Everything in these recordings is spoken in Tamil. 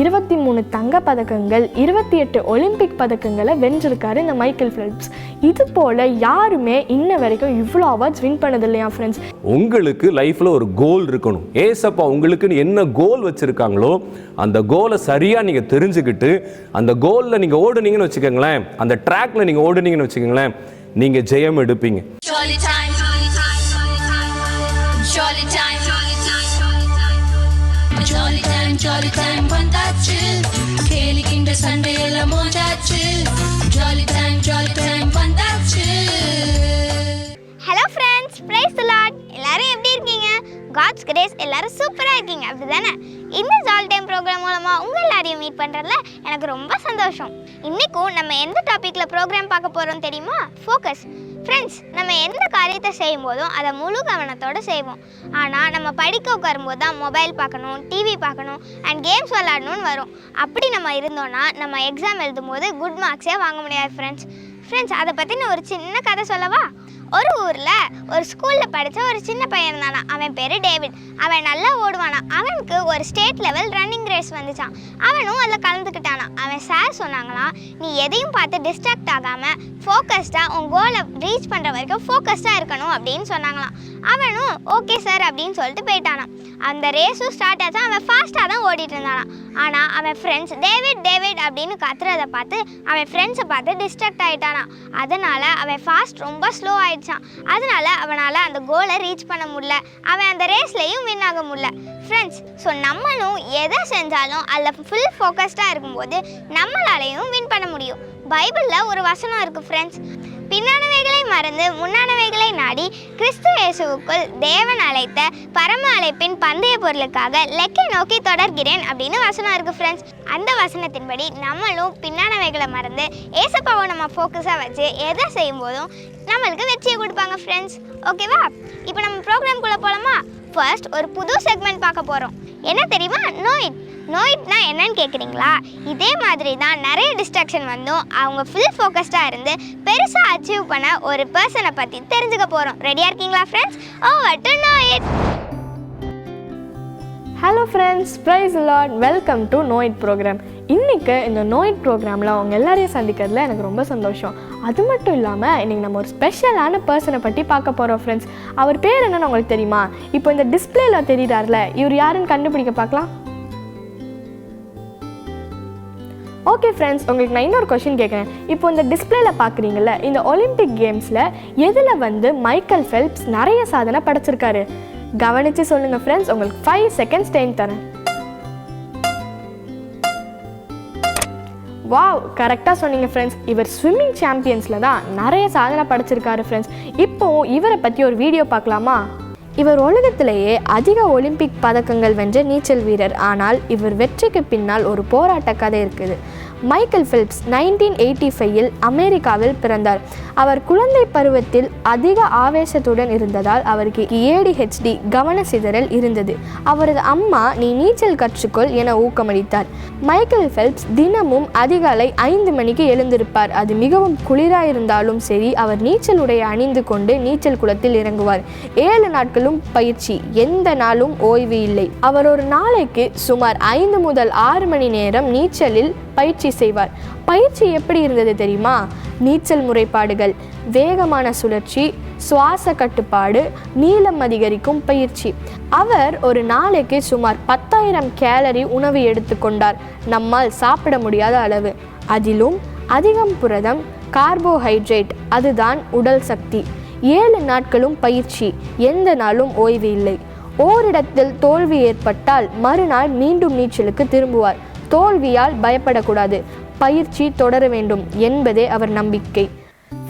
இருபத்தி மூணு தங்க பதக்கங்கள் இருபத்தி எட்டு ஒலிம்பிக் பதக்கங்களை வென்றிருக்காரு இந்த மைக்கேல் ஃபெல்ப்ஸ். இது போல் யாருமே இன்ன வரைக்கும் இவ்வளோ அவார்ட்ஸ் வின் பண்ணது இல்லையா ஃப்ரெண்ட்ஸ் உங்களுக்கு லைஃப்ல ஒரு கோல் இருக்கணும். ஏசப்பா உங்களுக்குன்னு என்ன கோல் வச்சிருக்காங்களோ அந்த கோலை சரியா நீங்க தெரிஞ்சுக்கிட்டு அந்த கோல்ல நீங்க ஓடுனீங்கன்னு வச்சுக்கோங்களேன் அந்த ட்ராக்ல நீங்க ஓடுனீங்கன்னு வச்சுக்கோங்களேன் நீங்க ஜெயம் எடுப்பீங்க. ஜாலி டைம் வந்தாச்சு கேலிக்கின்ற சண்டையெல்லாம் மோஜாச்சு ஜாலி டைம் ஜாலி டைம் வந்தாச்சு ஹலோ ஃப்ரெண்ட்ஸ் பிரைஸ் லாட் எல்லாரும் எப்படி இருக்கீங்க? காட்ஸ் கிரேஸ் எல்லாரும் சூப்பராக இருக்கீங்க. அப்படிதானே? இந்த ஜால் டைம் ப்ரோக்ராம் மூலமாக உங்கள் எல்லாரையும் மீட் பண்ணுறதுல எனக்கு ரொம்ப சந்தோஷம். இன்றைக்கும் நம்ம எந்த டாப்பிக்கில் ப்ரோக்ராம் பார்க்க போகிறோம் தெரியுமா? ஃபோக்கஸ் ஃப்ரெண்ட்ஸ் நம்ம எந்த காரியத்தை செய்யும் போதும் அதை முழு கவனத்தோடு செய்வோம். ஆனால் நம்ம படிக்க உட்காரும்போது தான் மொபைல் பார்க்கணும் டிவி பார்க்கணும் அண்ட் கேம்ஸ் விளாடணும்னு வரும். அப்படி நம்ம இருந்தோன்னா நம்ம எக்ஸாம் எழுதும்போது குட் மார்க்ஸே வாங்க முடியாது ஃப்ரெண்ட்ஸ் ஃப்ரெண்ட்ஸ் அதை பற்றின ஒரு சின்ன கதை சொல்லவா? ஒரு ஊரில் ஒரு ஸ்கூலில் படித்த ஒரு சின்ன பையன் இருந்தானா. அவன் பேர் டேவிட். அவன் நல்லா ஓடுவானா. அவனுக்கு ஒரு ஸ்டேட் லெவல் ரன்னிங் ரேஸ் வந்துச்சான் அவனும் அதில் கலந்துக்கிட்டானா. அவன் சார் சொன்னாங்களாம் நீ எதையும் பார்த்து டிஸ்ட்ராக்ட் ஆகாமல் ஃபோக்கஸ்டாக உன் கோலை ரீச் பண்ணுற வரைக்கும் ஃபோக்கஸ்டாக இருக்கணும் அப்படின்னு சொன்னாங்களாம். அவனும் ஓகே சார் அப்படின்னு சொல்லிட்டு போயிட்டானா அந்த ரேஸும் ஸ்டார்ட் ஆச்சா. அவன் ஃபாஸ்ட்டாக தான் ஓடிட்டு இருந்தானான் ஆனால் அவன் ஃப்ரெண்ட்ஸ் டேவிட் டேவிட் அப்படின்னு கத்துறதை பார்த்து அவன் ஃப்ரெண்ட்ஸை பார்த்து டிஸ்ட்ராக்ட் ஆகிட்டானா அதனால் அவன் ஃபாஸ்ட் ரொம்ப ஸ்லோ ஆயிடுச்சான் அதனால அவனால் அந்த கோலை ரீச் பண்ண முடியல. அவன் அந்த ரேஸ்லேயும் வின் ஆக முடியல. ஃப்ரெண்ட்ஸ் ஸோ நம்மளும் எதை செஞ்சாலும் அதில் ஃபுல் ஃபோக்கஸ்டாக இருக்கும்போது நம்மளாலையும் வின் பண்ண முடியும். பைபிளில் ஒரு வசனம் இருக்குது ஃப்ரெண்ட்ஸ் பின்னாடி மறந்து முன்னானவைகளை நாடி கிறிஸ்து இயேசுவுக்குள் தேவன் அழைத்த பரம அழைப்பின் பந்தய பொருளுக்காக லெக்கை நோக்கி தொடர்கிறேன் அப்படின்னு வசனம் இருக்குது ஃப்ரெண்ட்ஸ் அந்த வசனத்தின்படி நம்மளும் பின்னானவைகளை மறந்து ஏசப்பாவை நம்ம ஃபோக்கஸாக வச்சு எதை செய்யும் போதும் நம்மளுக்கு வெற்றியை கொடுப்பாங்க ஃப்ரெண்ட்ஸ் ஓகேவா இப்போ நம்ம ப்ரோக்ராம்குள்ளே போகலாமா ஃபர்ஸ்ட் ஒரு புது செக்மெண்ட் பார்க்க போகிறோம் என்ன தெரியுமா? நோய் நோய்னா என்னன்னு கேட்குறீங்களா இதே மாதிரி தான் நிறைய டிஸ்ட்ராக்ஷன் வந்தும் அவங்க ஃபுல் ஃபோக்கஸ்டாக இருந்து பெருசாக அச்சீவ் பண்ண ஒரு பர்சனை பற்றி தெரிஞ்சுக்க போகிறோம் ரெடியாக இருக்கீங்களா friends over to it hello friends prize lot welcome to know it program இன்றைக்கு இந்த நோயிட் ப்ரோக்ராமில் அவங்க எல்லாரையும் சந்திக்கிறதுல எனக்கு ரொம்ப சந்தோஷம். அது மட்டும் இல்லாமல் இன்றைக்கி நம்ம ஒரு ஸ்பெஷலான பர்சனை பற்றி பார்க்க போகிறோம் ஃப்ரெண்ட்ஸ் அவர் பேர் என்னன்னு உங்களுக்கு தெரியுமா? இப்போ இந்த டிஸ்பிளேல தெரியுறாருல. இவர் யாருன்னு கண்டுபிடிக்க பார்க்கலாம். ஓகே ஃப்ரெண்ட்ஸ் உங்களுக்கு நான் இன்னொரு கொஷின் கேட்குறேன் இப்போ இந்த டிஸ்பிளேல பார்க்குறீங்கள இந்த ஒலிம்பிக் கேம்ஸில் எதில் வந்து மைக்கேல் ஃபெல்ப்ஸ் நிறைய சாதனை படைச்சிருக்காரு? கவனித்து சொல்லுங்கள் ஃப்ரெண்ட்ஸ் உங்களுக்கு ஃபைவ் செகண்ட்ஸ் டைம் தரேன். வாவ் கரெக்டாக சொன்னீங்க ஃப்ரெண்ட்ஸ் இவர் ஸ்விம்மிங் சாம்பியன்ஸில் தான் நிறைய சாதனை படைச்சிருக்காரு ஃப்ரெண்ட்ஸ் இப்போது இவரை பற்றி ஒரு வீடியோ பார்க்கலாமா? இவர் உலகத்திலேயே அதிக ஒலிம்பிக் பதக்கங்கள் வென்ற நீச்சல் வீரர். ஆனால் இவர் வெற்றிக்கு பின்னால் ஒரு போராட்ட கதை இருக்குது. மைக்கேல் ஃபிலிப்ஸ் நைன்டீன் எயிட்டி ஃபைவில் அமெரிக்காவில் பிறந்தார். அவர் குழந்தை பருவத்தில் அதிக ஆவேசத்துடன் இருந்ததால் அவருக்கு ஏடிஹெச்டி கவன சிதறல் இருந்தது. அவரது அம்மா நீ நீச்சல் கற்றுக்கொள் என ஊக்கமளித்தார். மைக்கேல் ஃபெல்ப்ஸ் தினமும் அதிகாலை ஐந்து மணிக்கு எழுந்திருப்பார். அது மிகவும் குளிராயிருந்தாலும் சரி அவர் நீச்சல் உடைய அணிந்து கொண்டு நீச்சல் குளத்தில் இறங்குவார். ஏழு நாட்களும் பயிற்சி எந்த நாளும் ஓய்வு இல்லை. அவர் ஒரு நாளைக்கு சுமார் ஐந்து முதல் ஆறு மணி நேரம் நீச்சலில் பயிற்சி செய்வார். பயிற்சி எப்படி இருந்தது தெரியுமா? நீச்சல் முறைப்பாடுகள் வேகமான சுழற்சி சுவாச கட்டுப்பாடு நீளம் அதிகரிக்கும் பயிற்சி. அவர் ஒரு நாளைக்கு சுமார் பத்தாயிரம் கேலரி உணவு எடுத்துக்கொண்டார் நம்மால் சாப்பிட முடியாத அளவு. அதிலும் அதிகம் புரதம் கார்போஹைட்ரேட் அதுதான் உடல் சக்தி. ஏழு நாட்களும் பயிற்சி எந்த நாளும் ஓய்வு இல்லை. ஓரிடத்தில் தோல்வி ஏற்பட்டால் மறுநாள் மீண்டும் நீச்சலுக்கு திரும்புவார். தோல்வியால் பயப்படக்கூடாது. பயிற்சி தொடர வேண்டும் என்பதே அவர் நம்பிக்கை.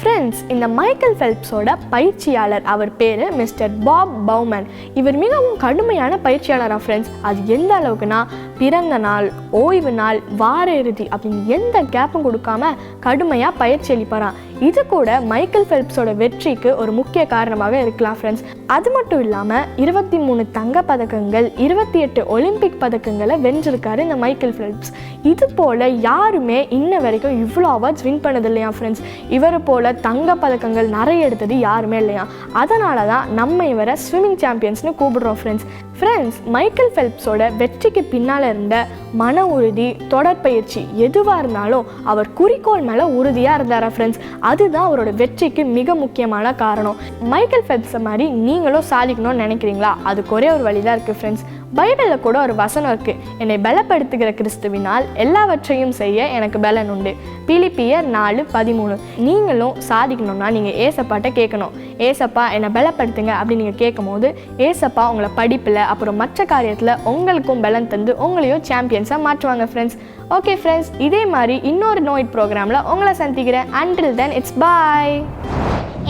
ஃப்ரெண்ட்ஸ் இந்த மைக்கேல் ஃபெல்ப்ஸோட பயிற்சியாளர் அவர் பேர் மிஸ்டர் பாப் பவுமன் இவர் மிகவும் கடுமையான பயிற்சியாளராக ஃப்ரெண்ட்ஸ் அது எந்த அளவுக்குன்னா பிறந்த நாள் ஓய்வு நாள் வார இறுதி அப்படின்னு எந்த கேப்பும் கொடுக்காம கடுமையாக பயிற்சி அளிப்பாராம். இது கூட மைக்கேல் ஃபெல்ப்ஸோட வெற்றிக்கு ஒரு முக்கிய காரணமாக இருக்கலாம் ஃப்ரெண்ட்ஸ் அது மட்டும் இல்லாமல் இருபத்தி மூணு தங்க பதக்கங்கள் இருபத்தி எட்டு ஒலிம்பிக் பதக்கங்களை வென்றிருக்காரு இந்த மைக்கேல் ஃபெல்ப்ஸ். இது போல் யாருமே இன்ன வரைக்கும் இவ்வளோ அவார்ட்ஸ் வின் பண்ணது இல்லையா ஃப்ரெண்ட்ஸ் இவர் போல் தங்க பதக்கங்கள் நிறைய எடுத்தது யாருமே இல்லையா? அதனால தான் நம்ம இவரை ஸ்விம்மிங் சாம்பியன்ஸ்னு கூப்பிடுறோம் ஃப்ரெண்ட்ஸ் ஃப்ரெண்ட்ஸ் மைக்கேல் ஃபெல்ப்ஸோட வெற்றிக்கு பின்னால் இருந்த மன உறுதி தொடர்பயிற்சி எதுவாக இருந்தாலும் அவர் குறிக்கோள் மேலே உறுதியாக இருந்தாரா ஃப்ரெண்ட்ஸ் அதுதான் அவரோட வெற்றிக்கு மிக முக்கியமான காரணம். மைக்கேல் ஃபெப்ஸை மாதிரி நீங்களும் சாதிக்கணும்னு நினைக்கிறீங்களா? அதுக்கு ஒரே ஒரு வழி தான் இருக்குது ஃப்ரெண்ட்ஸ் பைபிளில் கூட ஒரு வசனம் இருக்குது என்னை பலப்படுத்துகிற கிறிஸ்துவினால் எல்லாவற்றையும் செய்ய எனக்கு பலன் உண்டு. பிலிப்பியர் நாலு பதிமூணு. நீங்களும் சாதிக்கணும்னா நீங்கள் ஏசப்பாட்ட கேட்கணும். ஏசப்பா என்னை பலப்படுத்துங்க அப்படின்னு நீங்கள் கேட்கும்போது ஏசப்பா உங்களை படிப்பில் அப்புறம் மற்ற காரியத்தில் உங்களுக்கும் பலன் தந்து உங்களையும் சாம்பியன்ஸாக மாற்றுவாங்க ஃப்ரெண்ட்ஸ் ஓகே ஃப்ரெண்ட்ஸ் இதே மாதிரி இன்னொரு நோயிட் ப்ரோக்ராமில் உங்களை சந்திக்கிறேன். அண்டில் தென் இட்ஸ் பாய்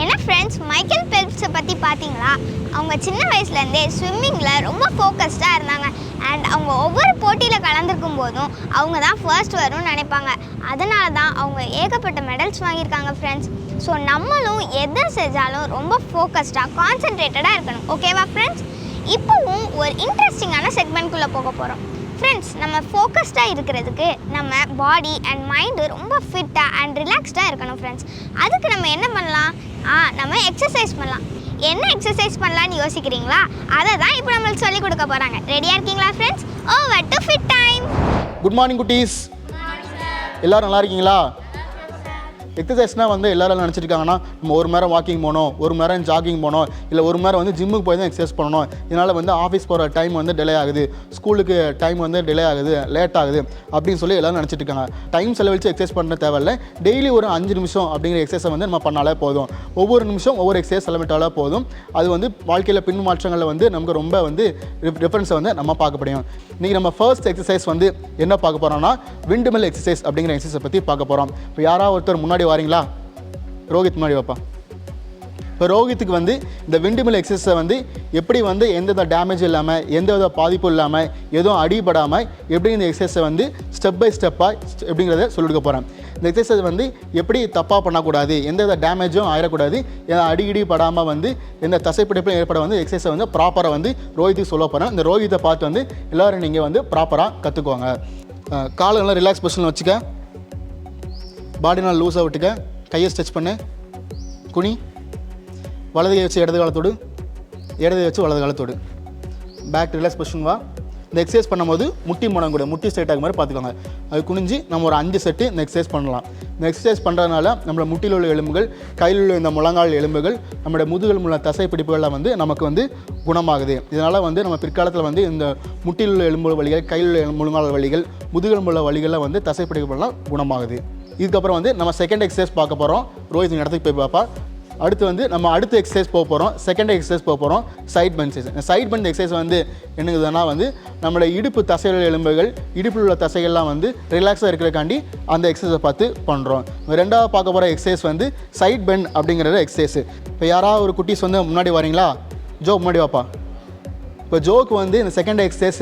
ஏன்னா ஃப்ரெண்ட்ஸ் மைக்கேல் பெல்ப்ஸை பற்றி பார்த்தீங்களா அவங்க சின்ன வயசுலேருந்தே ஸ்விம்மிங்கில் ரொம்ப ஃபோக்கஸ்டாக இருந்தாங்க. அண்ட் அவங்க ஒவ்வொரு போட்டியில் கலந்துருக்கும் போதும் அவங்க தான் ஃபர்ஸ்ட் வரும்னு நினைப்பாங்க. அதனால தான் அவங்க ஏகப்பட்ட மெடல்ஸ் வாங்கியிருக்காங்க ஃப்ரெண்ட்ஸ் ஸோ நம்மளும் எதை செஞ்சாலும் ரொம்ப ஃபோக்கஸ்டாக கான்சென்ட்ரேட்டடாக இருக்கணும். ஓகேவா ஃப்ரெண்ட்ஸ் இப்போவும் ஒரு இன்ட்ரெஸ்டிங்கான செக்மெண்ட்குள்ளே போக போகிறோம் ஃப்ரெண்ட்ஸ் நம்ம ஃபோக்கஸ்டாக இருக்கிறதுக்கு நம்ம பாடி அண்ட் மைண்டு ரொம்ப ஃபிட்டாக அண்ட் ரிலாக்ஸ்டாக இருக்கணும் ஃப்ரெண்ட்ஸ் அதுக்கு நம்ம என்ன பண்ணலாம்? ஆ நம்ம எக்ஸசைஸ் பண்ணலாம். என்ன எக்ஸசைஸ் பண்ணலாம்னு யோசிக்கிறீங்களா? அதை தான் இப்போ நம்மளுக்கு சொல்லிக் கொடுக்க போகிறாங்க ரெடியாக இருக்கீங்களா friends over to fit time good morning குட்டீஸ். எல்லாரும் நல்லா இருக்கீங்களா? எக்ஸசைஸ்னால் வந்து எல்லாரும் நினச்சிருக்காங்கன்னா நம்ம ஒரு மணி நேரம் வாக்கிங் போகணும் ஒரு மணி நேரம் ஜாகிங் போகணும் இல்லை ஒரு மணி நேரம் வந்து ஜிம்முக்கு போய் தான் எக்ஸசைஸ் பண்ணணும். இதனால் வந்து ஆஃபீஸ் போகிற டைம் வந்து டிலே ஆகுது. ஸ்கூலுக்கு டைம் வந்து டிலே ஆகுது லேட் ஆகுது அப்படின்னு சொல்லி எல்லோரும் நினச்சிட்டு இருக்காங்க. டைம் செலவழித்து எக்ஸசைஸ் பண்ண தேவையில்ல. டெய்லி ஒரு அஞ்சு நிமிஷம் அப்படிங்கிற எக்ஸசைஸை வந்து நம்ம பண்ணாலே போதும். ஒவ்வொரு நிமிஷம் ஒவ்வொரு எக்ஸசைஸ் செலவிட்டாலே போதும். அது வந்து வாழ்க்கையில் பின் மாற்றங்களில் வந்து நமக்கு ரொம்ப வந்து டிஃப்ரென்ஸை வந்து நம்ம பார்க்க முடியும். இன்றைக்கி நம்ம ஃபர்ஸ்ட் எக்ஸசைஸ் வந்து என்ன பார்க்க போகிறோம்னா விண்டுமில் எக்ஸசைஸ் அப்படிங்கிற எக்ஸசைஸை பற்றி பார்க்க போகிறோம் இப்போ யாராவது ஒருத்தர் முன்னாடி வரீங்களா? ரோஹித் முன்னாடி வைப்பா. இப்போ ரோஹித்துக்கு வந்து இந்த விண்டுமில் எக்ஸசைஸை வந்து எப்படி வந்து எந்தவித டேமேஜ் இல்லாமல் எந்தவித பாதிப்பும் இல்லாமல் எதுவும் அடிபடாமல் எப்படி இந்த எக்ஸசைஸை வந்து ஸ்டெப் பை ஸ்டெப்பாக எப்படிங்கிறத சொல்லிக் போகிறேன் இந்த எக்ஸசைஸ் வந்து எப்படி தப்பாக பண்ணக்கூடாது எந்தவித டேமேஜும் ஆயிடக்கூடாது அடி இடி படாமல் வந்து எந்த தசைப்பிடிப்பும் ஏற்பட வந்து எக்ஸசைஸை வந்து ப்ராப்பராக வந்து ரோஹித்துக்கு சொல்ல போகிறேன் இந்த ரோஹித்தை பார்த்து வந்து எல்லோரும் நீங்கள் வந்து ப்ராப்பராக கற்றுக்குவாங்க காலெல்லாம் ரிலாக்ஸ் பொசிஷன் வச்சுக்க. பாடி நாள் லூஸாக விட்டுக்க. கையை ஸ்ட்ரெச் பண்ணு. குனி. வலது கை வச்சு இடது காலத்தோடு இடது வச்சு வலது காலத்தோடு பேக் ரிலாக்ஸ் பொசிஷன் வா. இந்த எக்ஸசைஸ் பண்ணும்போது முட்டி முடம் கூட முட்டி ஸ்ட்ரைட் ஆகும் மாதிரி பார்த்துக்கோங்க. அது குனிஞ்சு நம்ம ஒரு அஞ்சு செட்டு இந்த எக்ஸசைஸ் பண்ணலாம். இந்த எக்ஸசைஸ் பண்ணுறதுனால நம்மளோட முட்டியில் உள்ள எலும்புகள் கையில் உள்ள இந்த முழங்கால் எலும்புகள் நம்மளோட முதுகல் உள்ள தசை பிடிப்புகள்லாம் வந்து நமக்கு வந்து குணமாகுது. இதனால் வந்து நம்ம பிற்காலத்தில் வந்து இந்த முட்டியில் உள்ள எலும்பு வழிகள் கையில் உள்ள முழங்கால் வழிகள் முதுகெலும்புள்ள உள்ள வந்து தசை பிடிப்புகள்லாம் குணமாகுது. இதுக்கப்புறம் வந்து நம்ம செகண்ட் எக்ஸசைஸ் பார்க்க போகிறோம் ரோஹித் இந்த இடத்துக்கு போய் பார்ப்பா அடுத்து வந்து நம்ம அடுத்த எக்ஸசைஸ் போக போகிறோம் செகண்ட் எக்ஸசைஸ் போக போகிறோம் சைட் பெஞ்ச் இந்த சைட் பண்ட் எக்ஸசைஸ் வந்து என்னங்குதுன்னா வந்து நம்மளோட இடுப்பு தசைகள் எலும்புகள் இடுப்பில் உள்ள தசைகள்லாம் வந்து ரிலாக்ஸாக இருக்கிறக்காண்டி அந்த எக்ஸசைஸை பார்த்து பண்ணுறோம் ரெண்டாவது பார்க்க போகிற எக்ஸசைஸ் வந்து சைட் பெண்ட் அப்படிங்கிற எக்ஸசைஸ் இப்போ யாராவது ஒரு குட்டீஸ் வந்து முன்னாடி வரீங்களா? ஜோ முன்னாடி வாப்பா. இப்போ ஜோக்கு வந்து இந்த செகண்ட் எக்ஸசைஸ்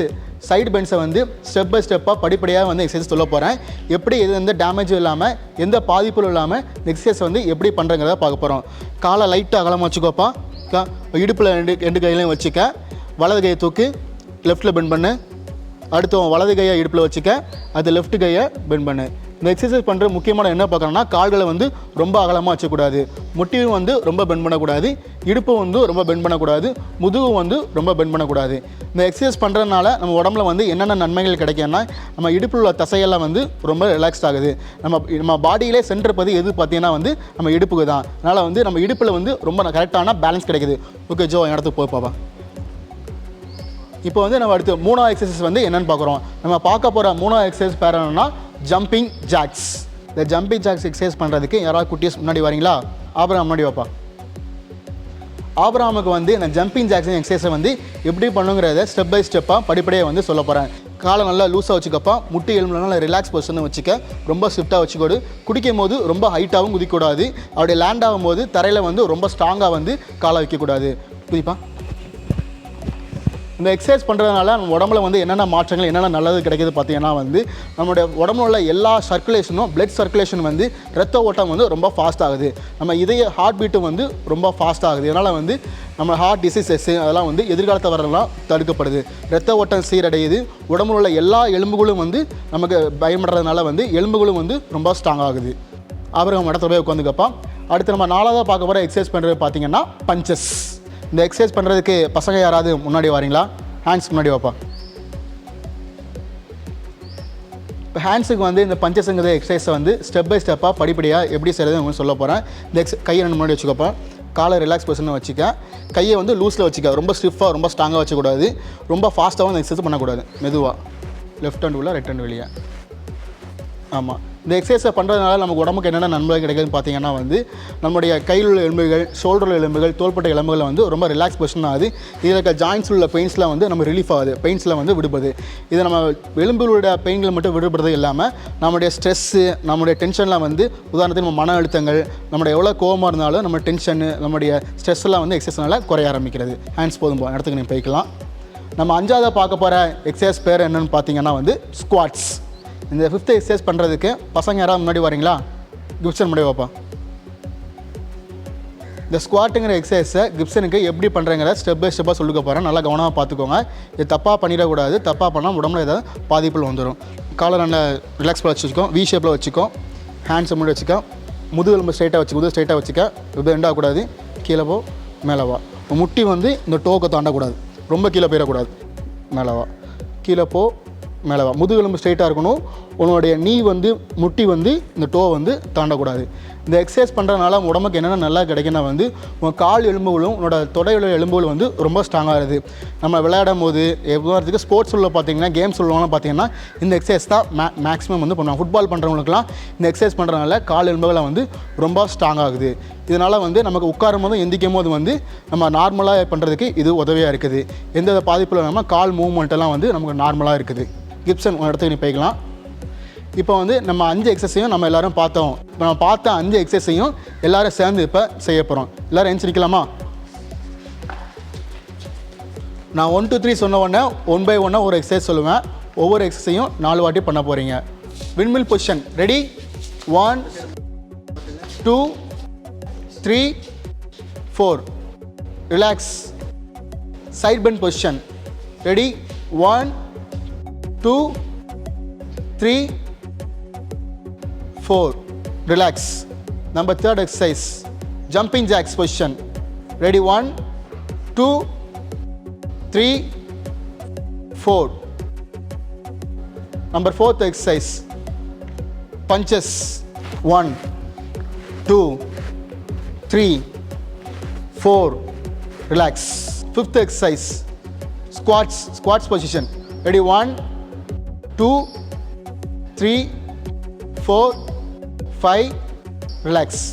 சைடு பென்ஸை வந்து ஸ்டெப் பை ஸ்டெப்பாக படிப்படியாக வந்து எக்ஸசைஸ் சொல்ல போகிறேன் எப்படி எது எந்த டேமேஜும் இல்லாமல் எந்த பாதிப்பும் இல்லாமல் இந்த எக்ஸசைஸ் வந்து எப்படி பண்ணுறங்கிறத பார்க்க போகிறோம் காலை லைட்டாக அகலமாக வச்சுக்கோப்பா. இடுப்பில் ரெண்டு ரெண்டு கையிலையும் வச்சுக்க. வலது கையை தூக்கு லெஃப்ட்டில் பெண்ட் பண்ணு. அடுத்தவன் வலது கையை இடுப்பில் வச்சுக்க. அது லெஃப்ட் கையை பெண்ட் பண்ணு. இந்த எக்ஸசைஸ் பண்ணுற முக்கியமான என்ன பார்க்கணும்னா கால்களை வந்து ரொம்ப அகலமாக வச்சக்கூடாது. முட்டியும் வந்து ரொம்ப பெண்ட் பண்ணக்கூடாது. இடுப்பும் வந்து ரொம்ப பெண்ட் பண்ணக்கூடாது. முதுகும் வந்து ரொம்ப பெண்ட் பண்ணக்கூடாது. இந்த எக்ஸசைஸ் பண்ணுறதுனால நம்ம உடம்புல வந்து என்னென்ன நன்மைகள் கிடைக்கும்னா நம்ம இடுப்பில் உள்ள தசையெல்லாம் வந்து ரொம்ப ரிலாக்ஸ்ட் ஆகுது. நம்ம நம்ம பாடியிலே சென்டர் பதி எது பார்த்தீங்கன்னா வந்து நம்ம இடுப்புக்கு தான். அதனால் வந்து நம்ம இடுப்பில் வந்து ரொம்ப கரெக்டான பேலன்ஸ் கிடைக்குது. ஓகே ஜோ என் இடத்துக்கு போய் பாப்பா. இப்போ வந்து நம்ம அடுத்து மூணாவது எக்ஸசைஸ் வந்து என்னென்னு பார்க்குறோம். நம்ம பார்க்க போகிற மூணாவது எக்ஸசைஸ் பேர் என்னன்னா ஜம்பிங் ஜாக்ஸ் இந்த ஜம்பிங் ஜாக்ஸ் எக்ஸசைஸ் பண்ணுறதுக்கு யாராவது குட்டீஸ் முன்னாடி வரீங்களா? ஆபரம் முன்னாடி வைப்பா. ஆபராமுக்கு வந்து இந்த ஜம்பிங் ஜாக்ஸிங் எக்ஸசைஸை வந்து எப்படி பண்ணுங்கிறத ஸ்டெப் பை ஸ்டெப்பாக படிப்படியாக வந்து சொல்ல போகிறேன் காலை நல்லா லூஸாக வச்சுக்கப்பா முட்டி எலும்புல நல்லா ரிலாக்ஸ் பொசிஷன் வச்சுக்க ரொம்ப ஸ்விஃப்டாக வச்சுக்கோடு. குடிக்கும் போது ரொம்ப ஹைட்டாகவும் குதிக்கக்கூடாது. அப்படி லேண்ட் ஆகும்போது தரையில் வந்து ரொம்ப ஸ்ட்ராங்காக வந்து காலை வைக்கக்கூடாது. குதிப்பா. இந்த எக்ஸசைஸ் பண்ணுறதுனால நம்ம உடம்புல வந்து என்னென்ன மாற்றங்கள் என்னென்ன நல்லது கிடைக்கிது பார்த்தீங்கன்னா வந்து நம்மளுடைய உடம்புல உள்ள எல்லா சர்க்குலேஷனும் பிளட் சர்க்குலேஷன் வந்து ரத்த ஓட்டம் வந்து ரொம்ப ஃபாஸ்ட் ஆகுது. நம்ம இதய ஹார்ட் பீட்டும் வந்து ரொம்ப ஃபாஸ்ட் ஆகுது. இதனால் வந்து நம்ம ஹார்ட் டிசீசஸ் அதெல்லாம் வந்து எதிர்காலத்தை வரலாம் தடுக்கப்படுது. ரத்த ஓட்டம் சீரடையுது. உடம்புல உள்ள எல்லா எலும்புகளும் வந்து நமக்கு பயன்படுறதுனால வந்து எலும்புகளும் வந்து ரொம்ப ஸ்ட்ராங் ஆகுது. அப்புறம் இடத்துல போய் உட்காந்துக்கப்பா அடுத்து நம்ம நாலாவதாக பார்க்க போகிற எக்ஸசைஸ் பண்ணுறது பார்த்திங்கன்னா பஞ்சஸ் இந்த எக்ஸசைஸ் பண்ணுறதுக்கு பசங்க யாராவது முன்னாடி வரீங்களா? ஹேண்ட்ஸ் முன்னாடி வைப்பா. இப்போ ஹேண்ட்ஸுக்கு வந்து இந்த பஞ்சசங்கத எக்ஸசைஸை வந்து ஸ்டெப் பை ஸ்டெப்பாக படிப்படியாக எப்படி செய்கிறது உங்களுக்கு சொல்ல போகிறேன் இந்த எக்ஸ் கையை ரெண்டு முன்னாடி வச்சுக்கப்பா. காலை ரிலாக்ஸ் பொசிஷன் வச்சுக்க. கையை வந்து லூஸில் வச்சுக்க. ரொம்ப ஸ்டிஃபாக ரொம்ப ஸ்ட்ராங்காக வச்சக்கூடாது ரொம்ப ஃபாஸ்ட்டாகவும் அந்த எக்ஸசைஸ் பண்ணக்கூடாது. மெதுவாக லெஃப்ட் ஹேண்ட் உள்ள ரைட் ஹேண்ட் வெளியே. ஆமாம் இந்த எக்ஸசைஸை பண்ணுறதுனால நமக்கு உடம்புக்கு என்னென்ன நன்மை கிடைக்குதுன்னு பார்த்தீங்கன்னா வந்து நம்முடைய கையில் உள்ள எலும்புகள் ஷோல்டர் எலும்புகள் தோள்பட்ட எலும்புகள் வந்து ரொம்ப ரிலாக்ஸ் பொசிஷன் ஆகுது. இதில் இருக்க ஜாயின்ஸ் உள்ள பெயின்ஸ்லாம் வந்து நம்ம ரிலீஃப் ஆகுது. பெயின்ஸில் வந்து விடுபது இது நம்ம எலும்புகளோட பெயின்கள் மட்டும் விடுபடுறது இல்லாமல் நம்முடைய ஸ்ட்ரெஸ்ஸு நம்முடைய டென்ஷன்லாம் வந்து உதாரணத்துக்கு நம்ம மன அழுத்தங்கள் நம்முடைய எவ்வளோ கோவமாக இருந்தாலும் நம்ம டென்ஷனு நம்முடைய ஸ்ட்ரெஸ் எல்லாம் வந்து எக்ஸசைஸ்னால குறைய ஆரம்பிக்கிறது. ஹேண்ட்ஸ் போதும் இடத்துக்கு நீங்கள் போய்க்கலாம். நம்ம அஞ்சாவதாக பார்க்க போகிற எக்ஸசைஸ் பேர் என்னென்னு பார்த்தீங்கன்னா வந்து ஸ்குவாட்ஸ் இந்த ஃபிஃப்த் எக்ஸசைஸ் பண்ணுறதுக்கு பசங்க யாராவது முன்னாடி வரீங்களா? கிப்சன் முன்னாடி வைப்பா. இந்த ஸ்குவாட்டுங்கிற எக்ஸசைஸை கிப்சனுக்கு எப்படி பண்ணுறங்கிற ஸ்டெப் பை ஸ்டெப்பாக சொல்லிக்க போகிறேன் நல்லா கவனமாக பார்த்துக்கோங்க. இது தப்பாக பண்ணிடக்கூடாது. தப்பாக பண்ணால் உடம்புல ஏதாவது பாதிப்புகள் வந்துடும் காலை நல்லா ரிலாக்ஸ் பண்ண வச்சுக்கோ. வி ஷேப்பில் வச்சுக்கோ. ஹேண்ட்ஸை முன்னாடி வச்சுக்கோ. முதுகெலும்பு ஸ்ட்ரைட்டாக வச்சு முதுகு ஸ்ட்ரைட்டாக வச்சுக்க. இது எண்டாகக்கூடாது கீழே போ மேலே வா. முட்டி வந்து இந்த டோக்கை தாண்டக்கூடாது. ரொம்ப கீழே போயிடக்கூடாது. மேலே வா. கீழே போ. மேலே வா. முதுகெலும்பு ஸ்ட்ரைட்டாக இருக்கணும். உன்னுடைய நீ வந்து முட்டி வந்து இந்த டோ வந்து தாண்டக்கூடாது. இந்த எக்ஸசைஸ் பண்ணுறதுனால உடம்புக்கு என்னென்ன நல்லா கிடைக்குன்னா வந்து உன் கால் எலும்புகளும் உன்னோட தொடையுள்ள எலும்புகளும் வந்து ரொம்ப ஸ்ட்ராங்காக இருக்குது நம்ம விளையாடும் போது எவ்வளோத்துக்கு ஸ்போர்ட்ஸ் உள்ள பார்த்தீங்கன்னா கேம்ஸ் உள்ளவங்களாம் பார்த்தீங்கன்னா இந்த எக்ஸசைஸ் தான் மே மேக்ஸிமம் வந்து பண்ணுவாங்க. ஃபுட்பால் பண்ணுறவங்களுக்குலாம் இந்த எக்ஸசைஸ் பண்ணுறதுனால கால் எலும்புகளை வந்து ரொம்ப ஸ்ட்ராங் ஆகுது. இதனால் வந்து நமக்கு உட்காரும் போதும் எந்திக்கும் போது வந்து நம்ம நார்மலாக பண்ணுறதுக்கு இது உதவியாக இருக்குது. எந்த பாதிப்பும் இல்லாமல் கால் மூவ்மெண்ட்டெல்லாம் வந்து நமக்கு நார்மலாக இருக்குது. கிப்சன் இடத்துக்கு நீ போய்க்கலாம். இப்போ வந்து நம்ம அஞ்சு எக்ஸசையும் நம்ம எல்லாரும் பார்த்தோம். இப்போ நம்ம பார்த்த அஞ்சு எக்ஸசையும் எல்லாரும் சேர்ந்து இப்போ செய்ய போகிறோம் எல்லோரும் எந்திரிக்கலாமா? நான் ஒன் டூ த்ரீ சொன்ன உடனே ஒன் பை ஒன்னாக ஒரு எக்ஸசைஸ் சொல்லுவேன். ஒவ்வொரு எக்ஸசையும் நாலு வாட்டி பண்ண போகிறீங்க windmill position ready one two three four relax side bend position ready one two, three, four. Relax. Number third exercise, jumping jacks position. Ready, one, two, three, four. Number fourth exercise, punches. One, two, three, four. Relax. Fifth exercise, squats, squats position. Ready, one, two three four five relax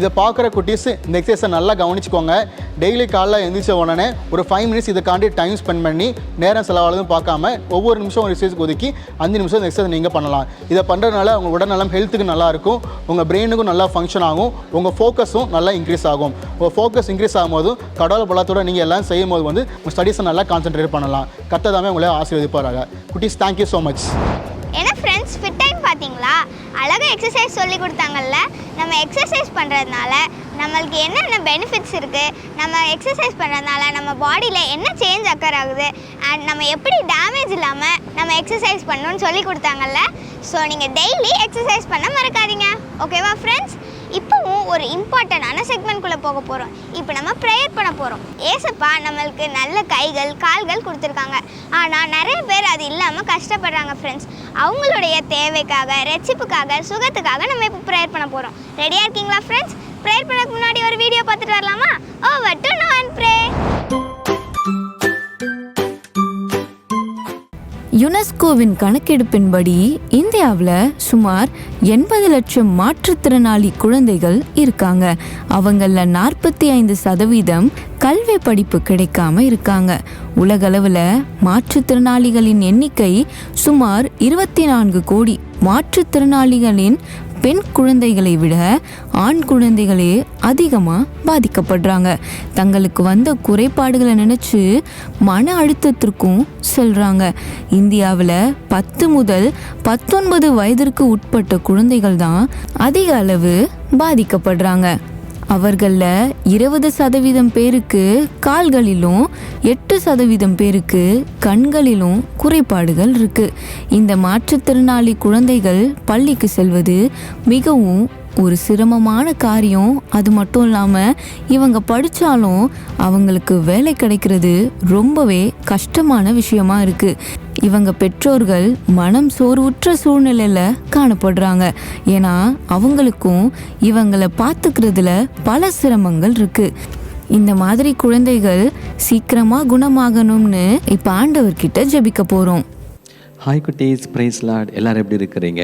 இதை பார்க்குற குட்டீஸ் இந்த எக்ஸசைஸை நல்லா கவனிச்சுக்கோங்க. டெய்லி காலைல எழுந்திரிச்ச உடனே ஒரு ஃபைவ் மினிட்ஸ் இதுக்காண்டி டைம் ஸ்பெண்ட் பண்ணி நேரம் செலவானதும் பார்க்காம ஒவ்வொரு நிமிஷம் ஒரு எக்ஸசைஸ் ஒதுக்கி அஞ்சு நிமிஷம் இந்த எக்ஸசைஸ் நீங்கள் பண்ணலாம். இதை பண்ணுறதுனால உங்கள் உடல்நலம் ஹெல்த்துக்கு நல்லாயிருக்கும் உங்கள் பிரெயினுக்கும் நல்லா ஃபங்க்ஷன் ஆகும். உங்கள் ஃபோக்கஸும் நல்லா இன்க்ரீஸ் ஆகும். உங்கள் ஃபோக்கஸ் இன்க்ரீஸ் ஆகும்போது கடவுள் பலத்தோட நீங்கள் எல்லாம் செய்யும் போது வந்து உங்கள் ஸ்டடீஸை நல்லா கான்சென்ட்ரேட் பண்ணலாம். கத்ததாமே உங்களை ஆசீர்வதிப்பாராக. குட்டீஸ் தேங்க்யூ ஸோ மச் ஏன்னா ஃப்ரெண்ட்ஸ் ஃபிட்டாக அழகாக எக்ஸசைஸ் சொல்லி கொடுத்தாங்கல்ல நம்ம எக்ஸசைஸ் பண்ணுறதுனால நம்மளுக்கு என்னென்ன பெனிஃபிட்ஸ் இருக்குது நம்ம எக்ஸசைஸ் பண்ணுறதுனால நம்ம பாடியில் என்ன சேஞ்ச் அக்கர் ஆகுது அண்ட் நம்ம எப்படி டேமேஜ் இல்லாமல் நம்ம எக்ஸசைஸ் பண்ணணும்னு சொல்லி கொடுத்தாங்கல்ல ஸோ நீங்கள் டெய்லி எக்ஸசைஸ் பண்ண மறக்காதீங்க. ஓகேவா ஃப்ரெண்ட்ஸ் இப்போவும் ஒரு இம்பார்ட்டண்டான செக்மெண்ட்குள்ளே போக போகிறோம் இப்போ நம்ம ப்ரேயர் பண்ண போகிறோம் ஏசப்பா நம்மளுக்கு நல்ல கைகள் கால்கள் கொடுத்துருக்காங்க. ஆனால் நிறைய பேர் அது இல்லாமல் கஷ்டப்படுறாங்க ஃப்ரெண்ட்ஸ் அவங்களுடைய தேவைக்காக ரெச்சிப்புக்காக சுகத்துக்காக நம்ம இப்போ ப்ரேயர் பண்ண போகிறோம் ரெடியாக இருக்கீங்களா ஃப்ரெண்ட்ஸ் ப்ரேயர் பண்ணக்கு முன்னாடி ஒரு வீடியோ பார்த்துட்டு வரலாமா? யுனெஸ்கோவின் கணக்கெடுப்பின்படி இந்தியாவில் சுமார் எண்பது லட்சம் மாற்றுத்திறனாளி குழந்தைகள் இருக்காங்க. அவங்களில் நாற்பத்தி ஐந்து சதவீதம் கல்வி படிப்பு கிடைக்காம இருக்காங்க. உலகளவில் மாற்றுத்திறனாளிகளின் எண்ணிக்கை சுமார் இருபத்தி நான்கு கோடி மாற்றுத்திறனாளிகளின் பெண் குழந்தைகளை விட ஆண் குழந்தைகளே அதிகமாக பாதிக்கப்படுறாங்க. தங்களுக்கு வந்த குறைபாடுகளை நினச்சி மன அழுத்தத்திற்கும் சொல்கிறாங்க இந்தியாவில் பத்து முதல் பத்தொன்பது வயதிற்கு உட்பட்ட குழந்தைகள் தான் அதிக அளவு பாதிக்கப்படுறாங்க. அவர்களில் இருபது சதவீதம் பேருக்கு கால்களிலும் எட்டு சதவீதம் பேருக்கு கண்களிலும் குறைபாடுகள் இருக்கு. இந்த மாற்றுத்திறனாளி குழந்தைகள் பள்ளிக்கு செல்வது மிகவும் ஒரு சிரமமான காரியம். அது மட்டும் இல்லாமல் இவங்க படித்தாலும் அவங்களுக்கு வேலை கிடைக்கிறது ரொம்பவே கஷ்டமான விஷயமா இருக்குது இவங்க பெற்றோர்கள் மனம் சோர்வுற்ற சூழ்நிலையில் காணப்படுறாங்க. ஏன்னா அவங்களுக்கும் இவங்களை பார்த்துக்கிறதுல பல சிரமங்கள் இருக்குது இந்த மாதிரி குழந்தைகள் சீக்கிரமாக குணமாகணும்னு இப்போ ஆண்டவர்கிட்ட ஜெபிக்க போகிறோம் ஹாய் குட்டீஸ். பிரைஸ் லார்ட் எல்லாரும் எப்படி இருக்கிறீங்க?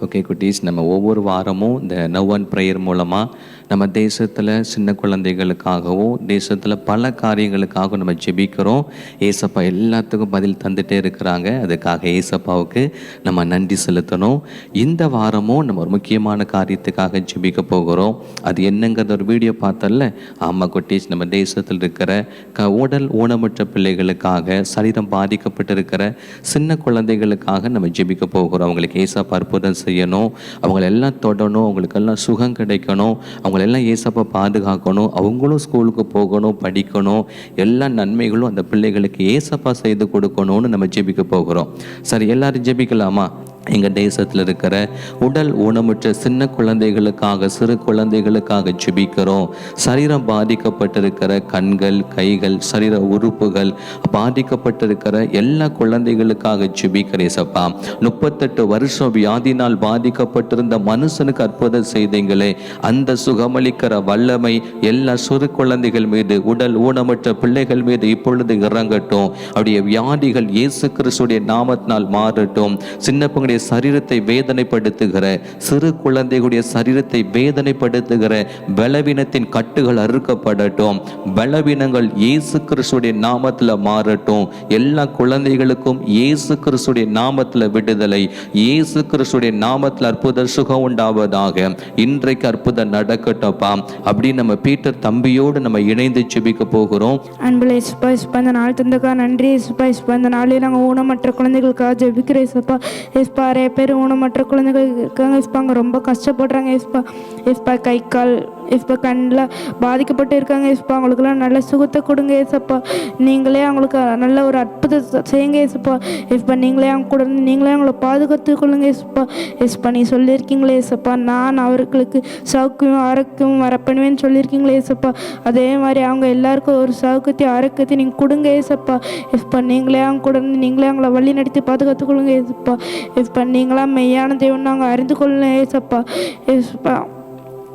ஓகே குட்டீஸ் நம்ம ஒவ்வொரு வாரமும் இந்த நவ் அண்ட் ப்ரேயர் மூலமாக நம்ம தேசத்தில் சின்ன குழந்தைகளுக்காகவும் தேசத்தில் பல காரியங்களுக்காகவும் நம்ம ஜெபிக்கிறோம். ஏசப்பா எல்லாத்துக்கும் பதில் தந்துகிட்டே இருக்கிறாங்க. அதுக்காக ஏசப்பாவுக்கு நம்ம நன்றி செலுத்தணும். இந்த வாரமும் நம்ம ஒரு முக்கியமான காரியத்துக்காக ஜெபிக்க போகிறோம். அது என்னங்கிறத ஒரு வீடியோ பார்த்தல ஆமாம் குட்டீஸ் நம்ம தேசத்தில் இருக்கிற க உடல் ஊனமுற்ற பிள்ளைகளுக்காக சரீரம் பாதிக்கப்பட்டிருக்கிற சின்ன குழந்தைகளுக்காக நம்ம ஜெபிக்க போகிறோம். அவங்களுக்கு ஏசப்பா அற்புதம் செய்யணும். அவங்களெல்லாம் தொடணும். அவங்களுக்கெல்லாம் சுகம் கிடைக்கணும். அவங்களெல்லாம் ஏசப்பா பாதுகாக்கணும் அவங்களும் ஸ்கூலுக்கு போகணும் படிக்கணும் எல்லா நன்மைகளும் அந்த பிள்ளைகளுக்கு ஏசப்பா செய்து கொடுக்கணும்னு நம்ம ஜெபிக்க போகிறோம். சரி எல்லாரும் ஜெபிக்கலாமா? எங்கள் தேசத்தில் இருக்கிற உடல் ஊனமுற்ற சின்ன குழந்தைகளுக்காக சிறு குழந்தைகளுக்காக ஜெபிக்கிறோம். சரீரம் பாதிக்கப்பட்டிருக்கிற கண்கள் கைகள் சரீர உறுப்புகள் பாதிக்கப்பட்டிருக்கிற எல்லா குழந்தைகளுக்காக ஜெபிக்கிறேன் சப்பா முப்பத்தெட்டு வருஷம் வியாதினால் பாதிக்கப்பட்டிருந்த மனுஷனுக்கு அற்புதம் செய்தீங்களே அந்த சுகமளிக்கிற வல்லமை எல்லா சிறு குழந்தைகள் மீது உடல் ஊனமற்ற பிள்ளைகள் மீது இப்பொழுது இறங்கட்டும். அவருடைய வியாதிகள் இயேசு கிறிஸ்துடைய நாமத்தினால் மாறட்டும். சின்ன பங்களுடைய சரீரத்தை வேதனைப்படுத்துகிற சிறு குழந்தைகளுடைய சரீரத்தை வேதனைப்படுத்துகிற பலவீனத்தின் கட்டுகள் அறுக்கப்படட்டும். பலவீனங்கள் இயேசு கிறிஸ்துடைய நாமத்தில் மாறட்டும். எல்லா குழந்தைகளுக்கும் இயேசு கிறிஸ்துடைய நாமத்தில் விடுதலை இயேசு கிறிஸ்துடைய நாமத்தில் அற்புத சுகம் உண்டாவதாக. இன்றைக்கு அற்புதம் நடக்கட்டப்பா. அப்படின்னு நம்ம பீட்டர் தம்பியோடு நம்ம இணைந்து செபிக்க போகிறோம். அன்பில் இசுப்பா இசுப்பா இந்த நாள் தந்தக்கா நன்றி இசுப்பா இசுப்பா இந்த நாளில் நாங்கள் ஊனமற்ற குழந்தைகளுக்காக ஜெபிக்கிறேன் இசுப்பா இசுப்பா நிறைய பேர் ஊனமற்ற குழந்தைகள் இருக்காங்க இஸ்பா ரொம்ப கஷ்டப்படுறாங்க இஸ்பா இஸ்பா கை கால் இஸ்பா கண்ணில் பாதிக்கப்பட்டு இருக்காங்க இஸ்பா. அவங்களுக்குலாம் நல்ல சுகத்தை கொடுங்க ஏசப்பா. நீங்களே அவங்களுக்கு நல்ல ஒரு அற்புதத்தை செய்யுங்க ஏசப்பா. இஸ்பா நீங்களே அவங்க கூட இருந்து நீங்களே அவங்கள பாதுகாத்து கொள்ளுங்க ஏசப்பா. இஸ்பா நீ சொல்லியிருக்கீங்களே ஏசப்பா. நான் அவர்களுக்கு சவுக்கியம் ஆரோக்கியம் வரப்பணுவேன்னு சொல்லியிருக்கீங்களே ஏசப்பா. அதே மாதிரி அவங்க எல்லாருக்கும் ஒரு சவுக்கத்தையும் ஆரோக்கியத்தையும் நீங்கள் கொடுங்க ஏசப்பா. இஸ்பா நீங்களே அவங்க கூட இருந்து நீங்களே அவங்கள வழி நடத்தி பாதுகாத்து கொள்ளுங்க ஏசப்பா. இஸ்பா நீங்களாம் மெய்யான தெய்வம் நாங்கள் அறிந்து கொள்ளணும் ஏசப்பா. ஏசப்பா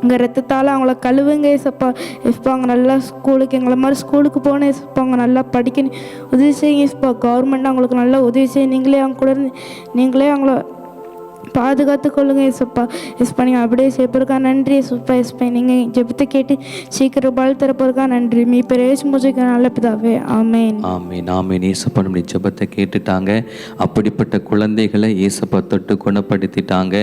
உங்கள் ரத்தத்தால் அவங்கள கழுவுங்க ஏசப்பா. ஏசப்பா அவங்க நல்லா ஸ்கூலுக்கு எங்களை மாதிரி ஸ்கூலுக்கு போகணும் ஏசப்பா. அவங்க நல்லா படிக்கணும். உதவி செய்யுங்க ஏசப்பா. கவர்மெண்ட் அவங்களுக்கு நல்லா உதவி செய்ய நீங்களே அவங்க கூட இருந்து நீங்களே அவங்கள பாதுகாத்து கொள்ளுங்க ஏசப்பா ஏசப்பா நீங்கள் அப்படியே சேர்ப்பிருக்கா நன்றி ஏசப்பா ஏசப்பா நீங்கள் ஜெபத்தை கேட்டு சீக்கிரம் பால் தரப்பதற்கா நன்றி. மீ பிரேஷ் முஜிக்க நல்ல பிதாவே. ஆமேன். ஆமேன் ஆமேன். ஏசப்பா நம்முடைய ஜெபத்தை கேட்டுட்டாங்க. அப்படிப்பட்ட குழந்தைகளை ஏசப்பா தொட்டு குணப்படுத்திட்டாங்க.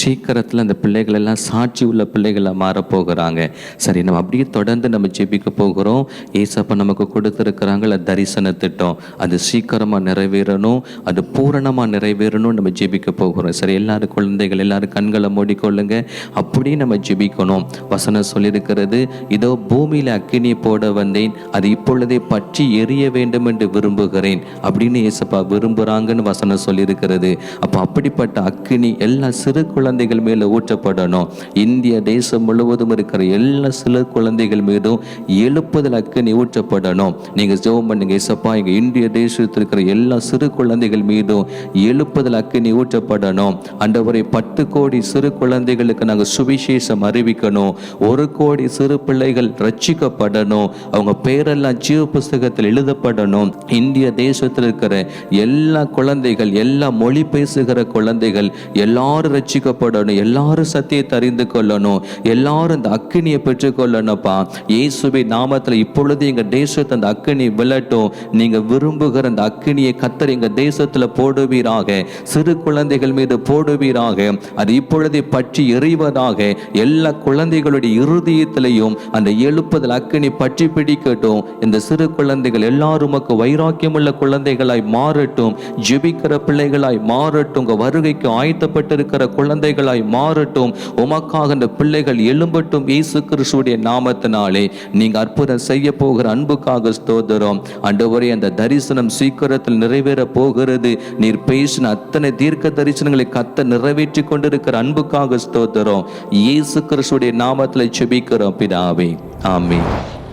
சீக்கிரத்தில் அந்த பிள்ளைகள் எல்லாம் சாட்சி உள்ள பிள்ளைகளாக மாறப்போகிறாங்க. சரி நம்ம அப்படியே தொடர்ந்து நம்ம ஜெபிக்க போகிறோம். ஏசப்பா நமக்கு கொடுத்துருக்குறாங்கள தரிசன திட்டம். அது சீக்கிரமாக நிறைவேறணும் அது பூரணமாக நிறைவேறணும் நம்ம ஜெபிக்க போகிறோம். சரி எல்லாரும் குழந்தைகள் எல்லாரும் கண்களை மூடிக்கொள்ளுங்க. அப்படியே நம்ம ஜெபிக்கணும். வசனம் சொல்லியிருக்கிறது இதோ பூமியில் அக்கினி போட வந்தேன். அது இப்பொழுதே பற்றி எரிய வேண்டும் என்று விரும்புகிறேன். அப்படின்னு இயேசப்பா விரும்புகிறாங்கன்னு வசனம் சொல்லியிருக்கிறது. அப்போ அப்படிப்பட்ட அக்கினி எல்லா சிறு குழந்தைகள் மேலே ஊற்றப்படணும். இந்திய தேசம் முழுவதும் இருக்கிற எல்லா சிறு குழந்தைகள் மீதும் எழுப்புதல் அக்கினி ஊற்றப்படணும். நீங்கள் ஜெபம் பண்ணுங்க ஏசப்பா. எங்கள் இந்திய தேசத்தில் இருக்கிற எல்லா சிறு குழந்தைகள் மீதும் எழுப்புதல் அக்கினி ஊற்றப்படணும். அண்டவரை பத்து கோடி சிறு குழந்தைகளுக்கு நாங்கள் சுவிசேஷம் அறிவிக்கணும். ஒரு கோடி சிறு பிள்ளைகள் ரட்சிக்கப்படணும். அவங்க பேரெல்லாம் ஜீவ புஸ்தகத்தில் எழுதப்படணும். இந்திய தேசத்தில் இருக்கிற எல்லா குழந்தைகள் எல்லா மொழி பேசுகிற குழந்தைகள் எல்லாரும் ரட்சிக்கப்படணும். எல்லாரும் சத்தியத்தை அறிந்து கொள்ளணும். எல்லாரும் இந்த அக்கினியை பெற்றுக்கொள்ளணும்ப்பா இயேசுவை நாமத்தில் இப்பொழுது எங்கள் தேசத்தை அந்த அக்கினி விழட்டும் நீங்கள் விரும்புகிற அந்த அக்கினியை கத்தர் எங்கள் தேசத்தில் போடுவீராக. சிறு குழந்தைகள் மீது போடுவீராக அது இப்பொழுதே பற்றி எறிவதாக எல்லா குழந்தைகளுடைய இருதயத்திலையும் அந்த எழுப்புதல் அக்கினி பற்றி பிடிக்கட்டும். இந்த சிறு குழந்தைகள் எல்லாருமக்கு வைராக்கியம் உள்ள குழந்தைகளாய் மாறட்டும். ஜெபிக்கிற பிள்ளைகளாய் மாறட்டும். உங்க வருகைக்கு ஆயத்தப்பட்டிருக்கிற குழந்தைகளாய் மாறட்டும். உமக்காக இந்த பிள்ளைகள் எழும்பட்டும் இயேசு கிறிஸ்துடைய நாமத்தினாலே. நீங்க அற்புதம் செய்ய போகிற அன்புக்காக ஸ்தோத்திரம். ஆண்டவரே அந்த தரிசனம் சீக்கிரத்தில் நிறைவேற போகிறது. நீர் பேசின அத்தனை தீர்க்க தரிசனங்களை கத்த கர்த்தர் நிறைவேற்றி கொண்டிருக்கிற அன்புக்காக ஸ்தோத்திரம். இயேசு கிறிஸ்துடைய நாமத்தில் செபிக்கிறோம் பிதாவே. ஆமே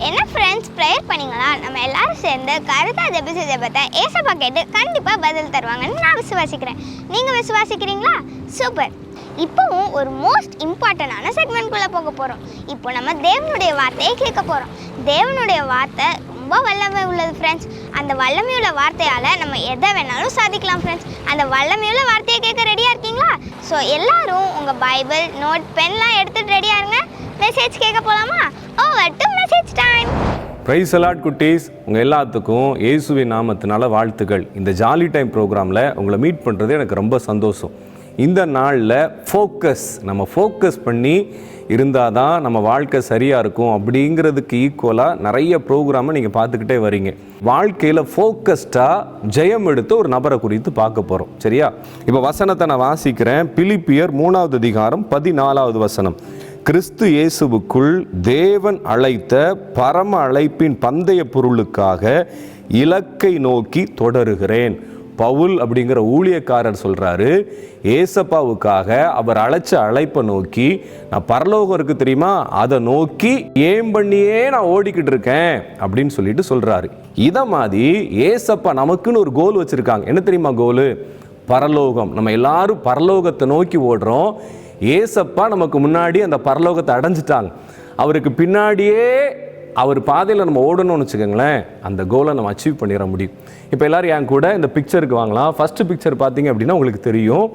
என்ன ஃப்ரெண்ட்ஸ் ப்ரேயர் பண்ணீங்களா? நம்ம எல்லாரும் சேர்ந்து கருத்தா ஜெபிச்ச ஜெபத்தை ஏசப்பா கேட்டு கண்டிப்பாக பதில் தருவாங்கன்னு நான் விசுவாசிக்கிறேன். நீங்கள் விசுவாசிக்கிறீங்களா? சூப்பர் இப்போவும் ஒரு மோஸ்ட் இம்பார்ட்டண்டான செக்மெண்ட்குள்ளே போக போகிறோம் இப்போ நம்ம தேவனுடைய வார்த்தையை கேட்க போகிறோம் தேவனுடைய வார்த்தை ரொம்ப வல்லமை உள்ளது ஃப்ரெண்ட்ஸ் அந்த வல்லமையுள்ள வார்த்தையால் நம்ம எதை வேணாலும் சாதிக்கலாம் ஃப்ரெண்ட்ஸ் அந்த வல்லமையுள்ள வார்த்தையை கேட்க ரெடியாக இருக்கீங்களா? ஸோ எல்லாரும் உங்கள் பைபிள் நோட் பென்லாம் எடுத்துகிட்டு ரெடியாக இருங்க. மெசேஜ் கேட்க போகலாமா over to message time praise a lot குட்டீஸ். உங்கள் எல்லாத்துக்கும் இயேசுவின் நாமத்தினால வாழ்த்துக்கள். இந்த ஜாலி டைம் ப்ரோக்ராமில் உங்களை மீட் பண்ணுறது எனக்கு ரொம்ப சந்தோஷம். இந்த நாளில் ஃபோக்கஸ் நம்ம ஃபோக்கஸ் பண்ணி இருந்தால் தான் நம்ம வாழ்க்கை சரியாக இருக்கும் அப்படிங்கிறதுக்கு ஈக்குவலாக நிறைய ப்ரோக்ராமை நீங்கள் பார்த்துக்கிட்டே வரீங்க. வாழ்க்கையில் ஃபோக்கஸ்டாக ஜெயம் எடுத்து ஒரு நபரை குறித்து பார்க்க போகிறோம் சரியா? இப்போ வசனத்தை நான் வாசிக்கிறேன். பிலிப்பியர் மூணாவது அதிகாரம் பதினாலாவது வசனம். கிறிஸ்து இயேசுவுக்குள் தேவன் அழைத்த பரம அழைப்பின் பந்தய பொருளுக்காக இலக்கை நோக்கி தொடருகிறேன். பவுல் அப்படிங்கிற ஊழியக்காரர் சொல்கிறாரு ஏசப்பாவுக்காக அவர் அழைச்ச அழைப்பை நோக்கி நான் பரலோகம் இருக்குது தெரியுமா? அதை நோக்கி ஏம் பண்ணியே நான் ஓடிக்கிட்டு இருக்கேன் அப்படின்னு சொல்லிட்டு சொல்கிறாரு இதை மாதிரி ஏசப்பா நமக்குன்னு ஒரு கோல் வச்சுருக்காங்க. என்ன தெரியுமா கோலு? பரலோகம். நம்ம எல்லாரும் பரலோகத்தை நோக்கி ஓடுறோம். ஏசப்பா நமக்கு முன்னாடி அந்த பரலோகத்தை அடைஞ்சிட்டாங்க. அவருக்கு பின்னாடியே அவர் பாதையில் நம்ம ஓடணும்னு வச்சுக்கோங்களேன் அந்த கோலை நம்ம அச்சீவ் பண்ணிட முடியும். இப்போ எல்லாரும் என் கூட இந்த பிக்சருக்கு வாங்கலாம். ஃபஸ்ட்டு பிக்சர் பார்த்தீங்க அப்படின்னா உங்களுக்கு தெரியும்.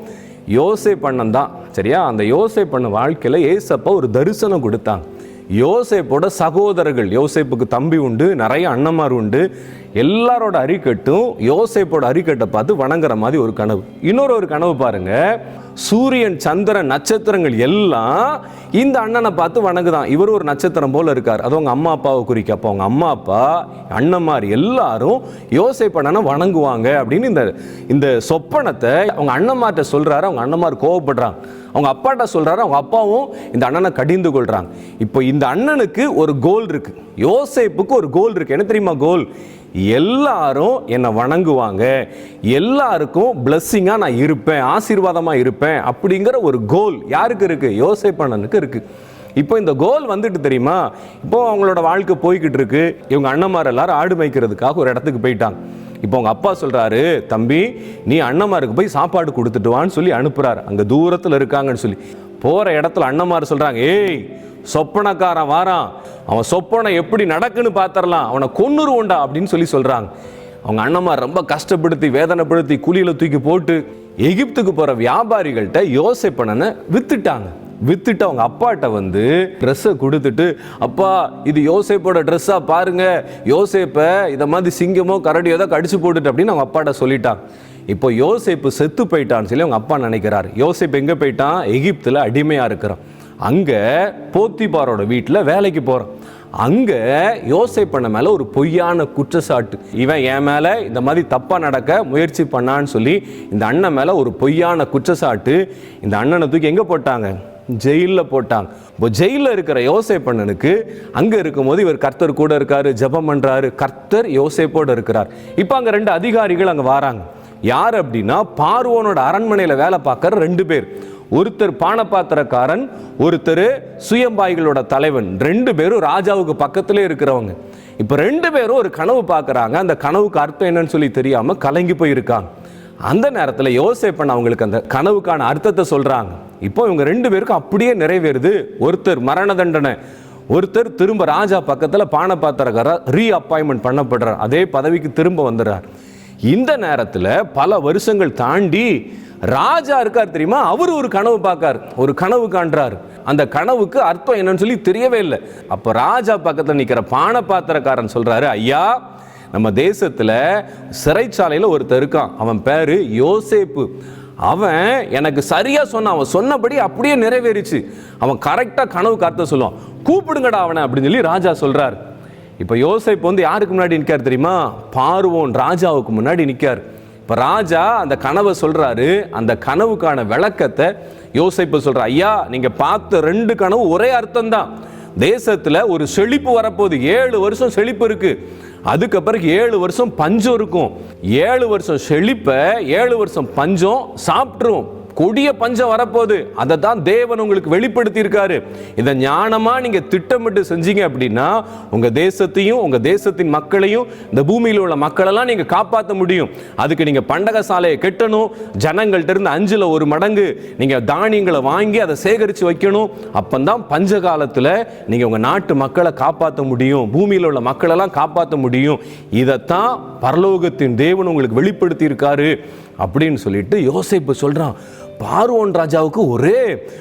யோசை பண்ணன் தான். சரியா? அந்த யோசே பண்ண வாழ்க்கையில் ஏசப்பா ஒரு தரிசனம் கொடுத்தாங்க யோசேப்போட சகோதரர்கள் யோசேப்புக்கு தம்பி உண்டு நிறைய அண்ணன்மார் உண்டு. எல்லாரோட அரிக்கட்டும் யோசேப்போட அரிக்கட்டை பார்த்து வணங்குற மாதிரி ஒரு கனவு. இன்னொரு ஒரு கனவு பாருங்கள் சூரியன் சந்திரன் நட்சத்திரங்கள் எல்லாம் இந்த அண்ணனை பார்த்து வணங்குதான். இவர் ஒரு நட்சத்திரம் போல் இருக்கார். அது அவங்க அம்மா அப்பாவை குறிக்க. அப்போ அவங்க அம்மா அப்பா அண்ணன்மார் எல்லாரும் யோசேப் அண்ணனை வணங்குவாங்க அப்படின்னு இந்த இந்த சொப்பனத்தை அவங்க அண்ணன்மார்ட்ட சொல்கிறாரு அவங்க அண்ணன்மார் கோவப்படுறாங்க. அவங்க அப்பாட்ட சொல்கிறாரு அவங்க அப்பாவும் இந்த அண்ணனை கடிந்து கொள்கிறாங்க இப்போ இந்த அண்ணனுக்கு ஒரு கோல் இருக்குது யோசேப்புக்கு ஒரு கோல் இருக்குது என்ன தெரியுமா கோல் எல்லாரும் என்னை வணங்குவாங்க. எல்லாருக்கும் பிளஸ்ஸிங்காக நான் இருப்பேன் ஆசீர்வாதமாக இருப்பேன் அப்படிங்கிற ஒரு கோல் யாருக்கு இருக்குது யோசை பண்ணனுக்கு இருக்குது இப்போ இந்த கோல் வந்துட்டு தெரியுமா? இப்போ அவங்களோட வாழ்க்கை போய்கிட்டு இருக்கு. இவங்க அண்ணன்மார் எல்லாரும் ஆடு மேய்க்கிறதுக்காக ஒரு இடத்துக்கு போயிட்டாங்க. இப்போ உங்கள் அப்பா சொல்கிறாரு தம்பி நீ அண்ணன்மாருக்கு போய் சாப்பாடு கொடுத்துட்டு வான்னு சொல்லி அனுப்புகிறாரு அங்கே தூரத்தில் இருக்காங்கன்னு சொல்லி. போகிற இடத்துல அண்ணன்மார் சொல்கிறாங்க ஏய் சொப்பனக்காரன் வாரான். அவன் சொப்பனை எப்படி நடக்குன்னு பார்த்துடலாம் அவனை கொன்னுருவோண்டா அப்படின்னு சொல்லி சொல்கிறாங்க அவங்க அண்ணம்மா ரொம்ப கஷ்டப்படுத்தி வேதனைப்படுத்தி குழியில் தூக்கி போட்டு எகிப்துக்கு போகிற வியாபாரிகள்கிட்ட யோசேப்பனனை வித்துட்டாங்க. வித்துட்டு அவங்க அப்பாட்ட வந்து ட்ரெஸ்ஸை கொடுத்துட்டு அப்பா இது யோசேப்போட ட்ரெஸ்ஸாக பாருங்க. யோசேப்பை இதை மாதிரி சிங்கமோ கரடியோ தான் கடிச்சு போட்டுட்டு அப்படின்னு அவங்க அப்பாட்ட சொல்லிட்டான் இப்போ யோசேப்பு செத்து போயிட்டான்னு சொல்லி அவங்க அப்பா நினைக்கிறார். யோசேப் எங்கே போயிட்டான்? எகிப்தில் அடிமையாக இருக்கிறான். அங்கே போத்திபாரோட வீட்டில் வேலைக்கு போகிறோம் அங்கே யோசை பண்ண மேலே ஒரு பொய்யான குற்றச்சாட்டு. இவன் என் மேலே இந்த மாதிரி தப்பாக நடக்க முயற்சி பண்ணான்னு சொல்லி இந்த அண்ணன் மேலே ஒரு பொய்யான குற்றச்சாட்டு இந்த அண்ணனை தூக்கி எங்கே போட்டாங்க? ஜெயிலில் போட்டாங்க. இப்போ ஜெயிலில் இருக்கிற யோசேப்பண்ணனுக்கு அங்கே இருக்கும்போது இவர் கர்த்தர் கூட இருக்காரு ஜெபம் பண்ணுறாரு கர்த்தர் யோசேப்போடு இருக்கிறார். இப்போ அங்கே ரெண்டு அதிகாரிகள் அங்கே வராங்க. யார் அப்படின்னா பார்வோனோட அரண்மனையில் வேலை பார்க்குற ரெண்டு பேர். ஒருத்தர் பானபாத்திரக்காரன் ஒருத்தர் சுயம்பாய்களோட தலைவன். ரெண்டு பேரும் ராஜாவுக்கு பக்கத்திலே இருக்கிறவங்க. இப்போ ரெண்டு பேரும் ஒரு கனவு பார்க்குறாங்க அந்த கனவுக்கு அர்த்தம் என்னன்னு சொல்லி தெரியாமல் கலங்கி போயிருக்காங்க. அந்த நேரத்தில் யோசேப்பன் அவங்களுக்கு அந்த கனவுக்கான அர்த்தத்தை சொல்கிறாங்க இப்போ இவங்க ரெண்டு பேருக்கும் அப்படியே நிறைவேறுது. ஒருத்தர் மரண தண்டனை ஒருத்தர் திரும்ப ராஜா பக்கத்தில் பானபாத்திரக்காரர் ரீ அப்பாயின்மெண்ட் பண்ணப்படுறார். அதே பதவிக்கு திரும்ப வந்துடுறார். இந்த நேரத்தில் பல வருஷங்கள் தாண்டி ராஜா இருக்கார் தெரியுமா? அவர் ஒரு கனவு பார்க்கார். ஒரு கனவு காண்றார். அந்த கனவுக்கு அர்த்தம் என்னன்னு சொல்லி தெரியவே இல்லை. அப்போ ராஜா பக்கத்தில் நிற்கிற பானபாத்திரக்காரன் சொல்கிறாரு ஐயா நம்ம தேசத்தில் சிறைச்சாலையில் ஒருத்தர் இருக்கான். அவன் பேர் யோசேப்பு. அவன் எனக்கு சரியாக சொன்னான். அவன் சொன்னபடி அப்படியே நிறைவேறிச்சு. அவன் கரெக்டாக கனவுக்கு அர்த்தம் சொல்லுவான். கூப்பிடுங்கடா அவனை அப்படின்னு சொல்லி ராஜா சொல்கிறார் இப்போ யோசைப்பு வந்து யாருக்கு முன்னாடி நிற்கார் தெரியுமா? பார்வோன் ராஜாவுக்கு முன்னாடி நிற்கார் இப்போ ராஜா அந்த கனவை சொல்கிறாரு அந்த கனவுக்கான விளக்கத்தை யோசேப்பு சொல்கிற ஐயா நீங்கள் பார்த்த ரெண்டு கனவு ஒரே அர்த்தம் தான் தேசத்தில் ஒரு செழிப்பு வரப்போகுது. ஏழு வருஷம் செழிப்பு இருக்குது அதுக்கப்புறம் ஏழு வருஷம் பஞ்சம் இருக்கும். ஏழு வருஷம் செழிப்பை ஏழு வருஷம் பஞ்சம் சாப்பிட்ரும் கொடிய பஞ்சம் வரப்போகுது. அதை தான் தேவன் உங்களுக்கு வெளிப்படுத்தி இருக்காரு இதை ஞானமா நீங்க திட்டமிட்டு செஞ்சீங்க அப்படின்னா உங்க தேசத்தையும் உங்க தேசத்தின் மக்களையும் இந்த பூமியில் உள்ள மக்களெல்லாம் நீங்க காப்பாற்ற முடியும். அதுக்கு நீங்க பண்டக சாலையை கட்டணும். ஜனங்கள்ட்ட இருந்து அஞ்சுல ஒரு மடங்கு நீங்க தானியங்களை வாங்கி அதை சேகரித்து வைக்கணும். அப்பந்தான் பஞ்ச காலத்தில் நீங்கள் உங்கள் நாட்டு மக்களை காப்பாற்ற முடியும். பூமியில் உள்ள மக்களெல்லாம் காப்பாற்ற முடியும். இதைத்தான் பரலோகத்தின் தேவன் உங்களுக்கு வெளிப்படுத்தி இருக்காரு அப்படின்னு சொல்லிட்டு யோசிப்பு சொல்கிறான் பார்வோன் ராஜாவுக்கு ஒரே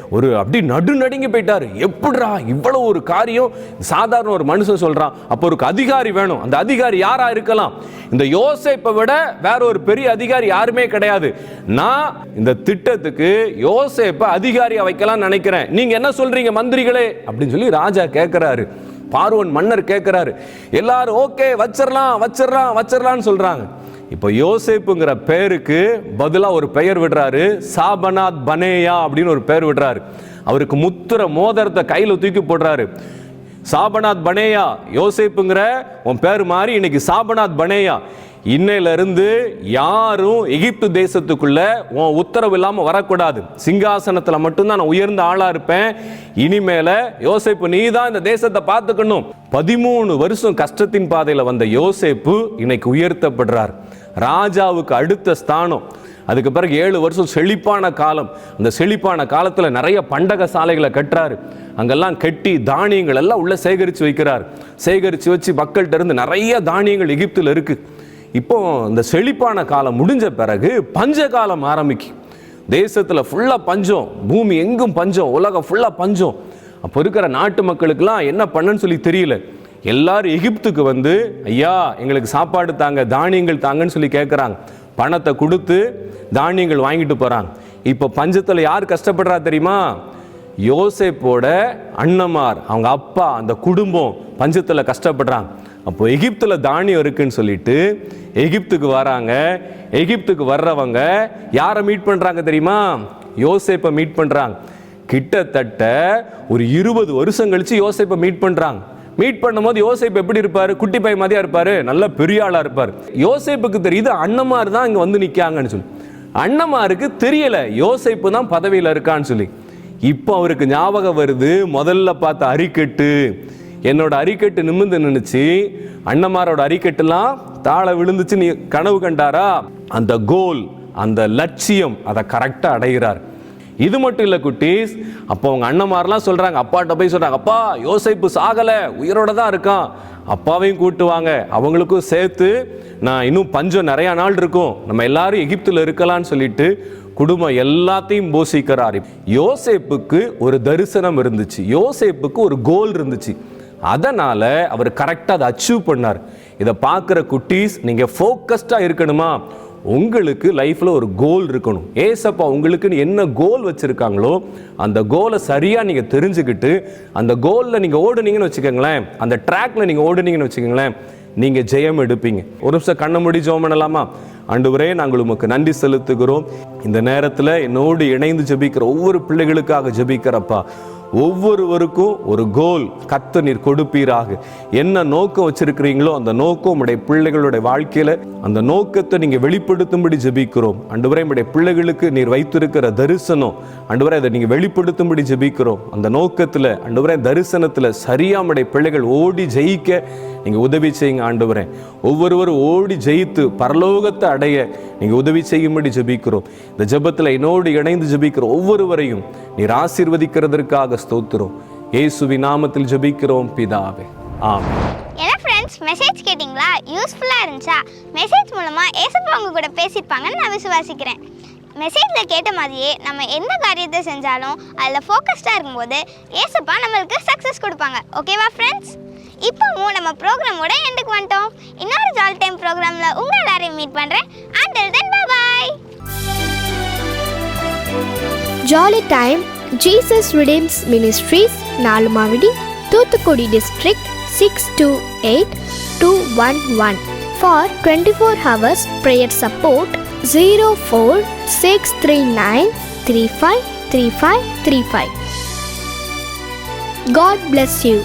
ஒரு அப்படி நடு நடுங்கி போயிட்டாரு. எப்படிடா இவ்வளோ ஒரு காரியம்? சாதாரண ஒரு மனுஷன் சொல்கிறான் அப்போ ஒரு அதிகாரி வேணும். அந்த அதிகாரி யாராக இருக்கலாம்? இந்த யோசேப்பை விட வேற ஒரு பெரிய அதிகாரி யாருமே கிடையாது. நான் இந்த திட்டத்துக்கு யோசேப்பை அதிகாரியாக வைக்கலாம் நினைக்கிறேன். நீங்கள் என்ன சொல்கிறீங்க மந்திரிகளே? அப்படின்னு சொல்லி ராஜா கேட்குறாரு பார்வோன் மன்னர் கேட்குறாரு எல்லாரும் ஓகே வச்சிடலாம் வச்சிடலாம் வச்சிடலாம்னு சொல்கிறாங்க இப்போ யோசேப்புங்கிற பேருக்கு பதிலாக ஒரு பெயர் விடுறாரு. சாபனாத் பனேயா அப்படின்னு ஒரு பெயர் விடுறாரு. அவருக்கு முத்திர மோதிரத்தை கையில் தூக்கி போடுறாரு. சாபநாத் பனேயா யோசேப்புங்கிற உன் பேர் மாறி இன்னைக்கு சாபனாத் பனேயா. இன்னையிலிருந்து யாரும் எகிப்து தேசத்துக்குள்ள உன் உத்தரவு இல்லாமல் வரக்கூடாது. சிங்காசனத்தில் மட்டும்தான் நான் உயர்ந்த ஆளாக இருப்பேன். இனிமேல யோசேப்பு நீ தான் இந்த தேசத்தை பார்த்துக்கணும். பதிமூணு வருஷம் கஷ்டத்தின் பாதையில் வந்த யோசேப்பு இன்னைக்கு உயர்த்தப்படுறார். ராஜாவுக்கு அடுத்த ஸ்தானம். அதுக்கு பிறகு ஏழு வருஷம் செழிப்பான காலம். அந்த செழிப்பான காலத்தில் நிறைய பண்டக சாலைகளை கட்டுறாரு. அங்கெல்லாம் கட்டி தானியங்கள் எல்லாம் உள்ளே சேகரித்து வைக்கிறார். சேகரித்து வச்சு மக்கள்கிட்ட இருந்து நிறைய தானியங்கள் எகிப்தில் இருக்குது இப்போ இந்த செழிப்பான காலம் முடிஞ்ச பிறகு பஞ்ச காலம் ஆரம்பிக்கும் தேசத்தில் ஃபுல்லாக பஞ்சம். பூமி எங்கும் பஞ்சம். உலகம் ஃபுல்லாக பஞ்சம். அப்போ இருக்கிற நாட்டு மக்களுக்கெல்லாம் என்ன பண்ணுன்னு சொல்லி தெரியல. எல்லாரும் எகிப்துக்கு வந்து ஐயா எங்களுக்கு சாப்பாடு தாங்க தானியங்கள் தாங்கன்னு சொல்லி கேட்குறாங்க பணத்தை கொடுத்து தானியங்கள் வாங்கிட்டு போகிறாங்க இப்போ பஞ்சத்தில் யார் கஷ்டப்படுறா தெரியுமா? யோசேப்போட அண்ணமார் அவங்க அப்பா அந்த குடும்பம் பஞ்சத்தில் கஷ்டப்படுறாங்க. அப்போ எகிப்தில் தானியம் இருக்குன்னு சொல்லிட்டு எகிப்துக்கு வராங்க. எகிப்துக்கு வர்றவங்க யாரை மீட் பண்ணுறாங்க தெரியுமா? யோசேப்பை மீட் பண்ணுறாங்க கிட்டத்தட்ட ஒரு இருபது வருஷம் கழித்து யோசேப்பை மீட் பண்ணுறாங்க மீட் பண்ணும்போது யோசிப்பு எப்படி இருப்பார்? குட்டி பை மாதிரியா இருப்பார்? நல்ல பெரிய ஆளாக இருப்பார். யோசேப்புக்கு தெரியுது அண்ணமார் தான் இங்கே வந்து நிற்காங்கன்னு சொல்லி. அண்ணமாருக்கு தெரியல யோசிப்பு தான் பதவியில் இருக்கான்னு சொல்லி. இப்போ அவருக்கு ஞாபகம் வருது முதல்ல பார்த்த அரிக்கட்டு. என்னோட அரிக்கட்டு நிமிந்து நின்னுச்சு. அண்ணமாரோட அரிக்கட்டுலாம் தாழ விழுந்துச்சு நீ கனவு கண்டாரா? அந்த கோல் அந்த லட்சியம் அதை கரெக்டாக அடைகிறார். இது மட்டும் இல்லை குட்டீஸ் அப்போ அவங்க அண்ணன்மாரெலாம் சொல்கிறாங்க அப்பாட்ட போய் சொல்கிறாங்க அப்பா யோசைப்பு சாகலை உயிரோட தான் இருக்கான். அப்பாவையும் கூட்டுவாங்க அவங்களுக்கும் சேர்த்து நான் இன்னும் பஞ்சம் நிறையா நாள் இருக்கும். நம்ம எல்லாரும் எகிப்தில் இருக்கலாம்னு சொல்லிட்டு குடும்பம் எல்லாத்தையும் போஷிக்கிறார். யோசேப்புக்கு ஒரு தரிசனம் இருந்துச்சு. யோசேப்புக்கு ஒரு கோல் இருந்துச்சு. அதனால் அவர் கரெக்டாக அதை அச்சீவ் பண்ணார். இதை பார்க்குற குட்டீஸ் நீங்கள் ஃபோக்கஸ்டாக இருக்கணுமா? உங்களுக்கு லைஃப்பில் ஒரு கோல் இருக்கணும். ஏசப்பா உங்களுக்குன்னு என்ன கோல் வச்சுருக்காங்களோ அந்த கோலை சரியாக நீங்கள் தெரிஞ்சுக்கிட்டு அந்த கோலில் நீங்கள் ஓடுனீங்கன்னு வச்சுக்கோங்களேன் அந்த ட்ராக்ல நீங்கள் ஓடுனீங்கன்னு வச்சுக்கோங்களேன் நீங்கள் ஜெயம் எடுப்பீங்க. ஒரு நிமிஷம் கண்ணை மூடி ஜெபம் பண்ணலாமா? ஆண்டவரே நாங்கள் உமக்கு நன்றி செலுத்துகிறோம். இந்த நேரத்தில் என்னோடு இணைந்து ஜெபிக்கிற ஒவ்வொரு பிள்ளைகளுக்காக ஜெபிக்கிறப்பா ஒவ்வொருவருக்கும் ஒரு கோல் கத்த நீர் கொடுப்பீராக. என்ன நோக்கம் வச்சிருக்கிறீங்களோ அந்த நோக்கம் உடைய பிள்ளைகளுடைய வாழ்க்கையில அந்த நோக்கத்தை நீங்க வெளிப்படுத்தும்படி ஜெபிக்கிறோம். அண்டுவரை உடைய பிள்ளைகளுக்கு நீர் வைத்திருக்கிற தரிசனம் அண்டுவரை அதை நீங்க வெளிப்படுத்தும்படி ஜெபிக்கிறோம். அந்த நோக்கத்துல அண்டுவரை தரிசனத்துல சரியா உடைய பிள்ளைகள் ஓடி ஜெயிக்க நீங்க உதவி செய்யுங்க ஆண்டவரே. ஒவ்வொருவரும் ஓடி ஜெயித்து பரலோகத்தை அடைய நீங்கள் உதவி செய்யும்படி ஜெபிக்கிறோம். இந்த ஜபத்தில் என்னோடு இணைந்து ஜபிக்கிற ஒவ்வொருவரையும் நீர் ஆசீர்வதிக்கிறதற்காக ஸ்தோத்திரம். இயேசுவி நாமத்தில் ஜெபிக்கிறோம் பிதாவே. ஆமென். ஏன்னா ஃப்ரெண்ட்ஸ் மெசேஜ் கேட்டிங்களா? யூஸ்ஃபுல்லாக இருந்துச்சா? மெசேஜ் மூலமாக ஏசப்பா அவங்க கூட பேசியிருப்பாங்கன்னு நான் விசுவாசிக்கிறேன். மெசேஜில் கேட்ட மாதிரியே நம்ம எந்த காரியத்தை செஞ்சாலும் அதில் ஃபோக்கஸ்டாக இருக்கும்போது ஏசப்பா நம்மளுக்கு சக்ஸஸ் கொடுப்பாங்க. ஓகேவா ஃப்ரெண்ட்ஸ் இப்போவும் நம்ம ப்ரோக்ராமோட எண்டுக்கு வந்துட்டோம். இன்னொரு ஜால் டைம் ப்ரோக்ராமில் உங்கள் எல்லாரையும் மீட் பண்ணுறேன் until then bye jolly time Jesus redeems ministries Nalumavadi Thoothukudi district six two eight two one one for twenty four hours prayer support zero four six three nine three five three five three five God bless you